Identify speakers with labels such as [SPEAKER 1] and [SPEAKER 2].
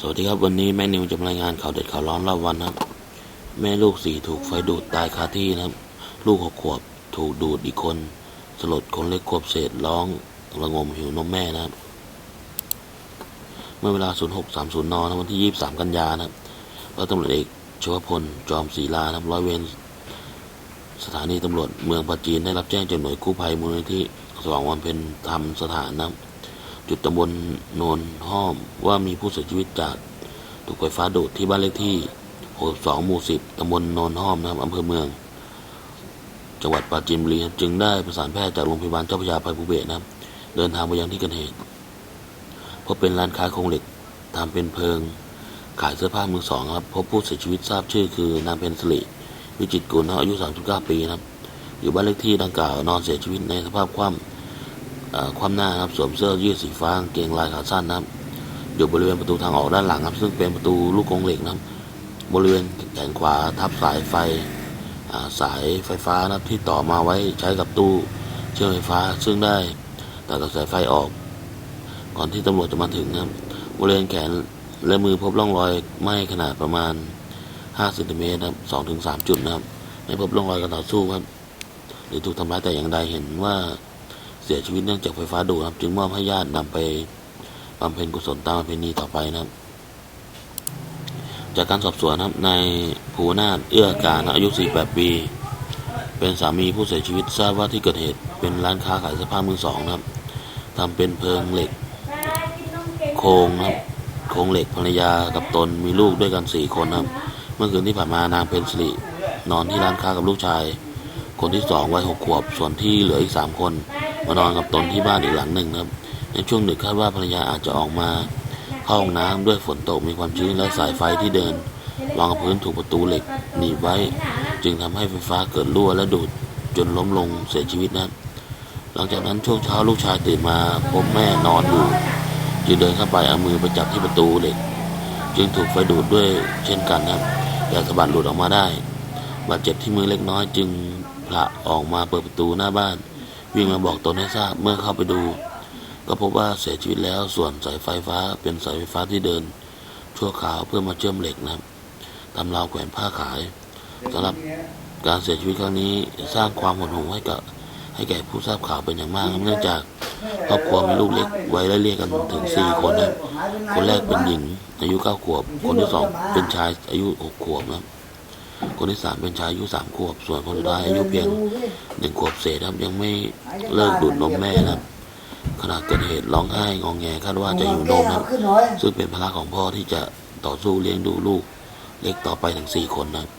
[SPEAKER 1] สวัสดีครับวันนี้แม่นิวจะมารายงานข่าวเด็ดข่าวร้อนรอบวันนะครับ แม่ลูกสี่ถูกไฟดูดตายคาที่นะครับ ลูกหกขวบถูกดูดอีกคน สลดคนเล็กขวบเศษร้องระงมหิวนมแม่นะครับ เมื่อเวลา 0630 นนะวันที่ 23 กันยานะครับร้อยตำรวจเอกชวพล จอมศรีลานะครับร้อยเวรสถานีตำรวจเมืองปราจีนได้รับแจ้งจากหน่วยกู้ภัยมูลนิธิสว่างวันเพ็ญธรรมสถานนะครับ จุดตำบลโนนห้อมว่ามีผู้เสียชีวิตจากถูกไฟฟ้าดูดที่บ้านเลขที่62หมู่10ตำบลโนนห้อมนะครับอำเภอเมือง จังหวัดปราจีนบุรีจึงได้ประสานแพทย์จากโรงพยาบาลเจ้าพระยาภัยภูเบศนะครับ เดินทางไปยังที่เกิดเหตุพบเป็นร้านค้าโครงเหล็กทำเป็นเพิง ขายเสื้อผ้ามือสองครับพบผู้เสียชีวิตทราบชื่อคือนางเพนสลิวิจิตกุลอายุ 39 ปีนะครับ อยู่บ้านเลขที่ดังกล่าวนอนเสียชีวิตในสภาพคว่ำ ความหน้าครับสวมเสื้อยืดสีฟ้ากางเกงลายขาสั้นนะครับอยู่บริเวณประตูทางออกด้านหลังครับ ซึ่งเป็นประตูลูกกรงเหล็กนะครับ บริเวณแขนขวาทับสายไฟสายไฟฟ้านะครับที่ต่อมาไว้ใช้กับตู้เชื่อมไฟฟ้า ซึ่งได้ตัดกับสายไฟออก ก่อนที่ตำรวจจะมาถึงนะครับบริเวณแขนและมือพบร่องรอยไหม้ขนาดประมาณ5เซนติเมตรนะครับ2ถึง3จุดนะครับไม่พบร่องรอยการต่อสู้ครับ หรือถูกทำร้ายแต่อย่างใดเห็นว่า เสียชีวิตเนื่องจากไฟฟ้าดูดครับ จึงมอบให้ญาตินำไปบำเพ็ญกุศลตามประเพณีต่อไปนะครับ จากการสอบสวนครับนายภูนาถเอื้อการอายุ 48 ปี เป็นสามีผู้เสียชีวิตทราบว่าที่เกิดเหตุเป็นร้านค้าขายเสื้อผ้ามือสองนะครับทำเป็นเพิงเหล็ก โครงนะครับโครงเหล็กภรรยากับตนมีลูกด้วยกันสี่คนครับ เมื่อคืนที่ผ่านมานางเพนสิรินอนที่ร้านค้ากับลูกชาย คนที่สองวัยหกขวบ ส่วนที่เหลืออีกสามคนมานอนกับตนที่บ้านอีกหลังหนึ่งนะครับ ในช่วงดึกคาดว่าภรรยาอาจจะออกมาเข้าห้องน้ำด้วยฝนตกมีความชื้นและสายไฟที่เดินวางกับพื้นถูกประตูเหล็กหนีบไว้ จึงทำให้ไฟฟ้าเกิดรั่วและดูดจนล้มลงเสียชีวิตนะครับ หลังจากนั้นช่วงเช้าลูกชายตื่นมาพบแม่นอนอยู่ จึงเดินเข้าไปเอามือไปจับที่ประตูเหล็ก จึงถูกไฟดูดด้วยเช่นกันนะครับแต่สะบัดหลุดออกมาได้ บาดเจ็บที่มือเล็กน้อยจึงผละออกมาเปิดประตูหน้าบ้าน วิ่งมาบอกตนให้ทราบเมื่อเข้าไปดู ก็พบว่าเสียชีวิตแล้วส่วนสายไฟฟ้าเป็นสายไฟฟ้าที่เดิน ชั่วคราวเพื่อมาเชื่อมเหล็กนะครับทำราวแขวนผ้าขายสำหรับการเสียชีวิตครั้งนี้สร้างความหดหู่ให้กับให้แก่ผู้ทราบข่าวเป็นอย่างมากเนื่องจากครอบครัวมีลูกเล็กไว้ไล่เรียกกันถึงสี่คนนะครับคนแรกเป็นหญิงอายุเก้าขวบ คนที่สองเป็นชายอายุหกขวบนะ ครับคนที่สามเป็นชายอายุสามขวบ ส่วนคนสุดท้ายอายุเพียงหนึ่งขวบเศษครับยังไม่เลิกดูดนมแม่นะครับขณะเกิดเหตุร้องไห้งองแงคาดว่าจะอยู่นมนะครับซึ่งเป็นภาระของพ่อที่จะต่อสู้เลี้ยงดูลูกเล็กต่อไปถึงสี่คนนะครับ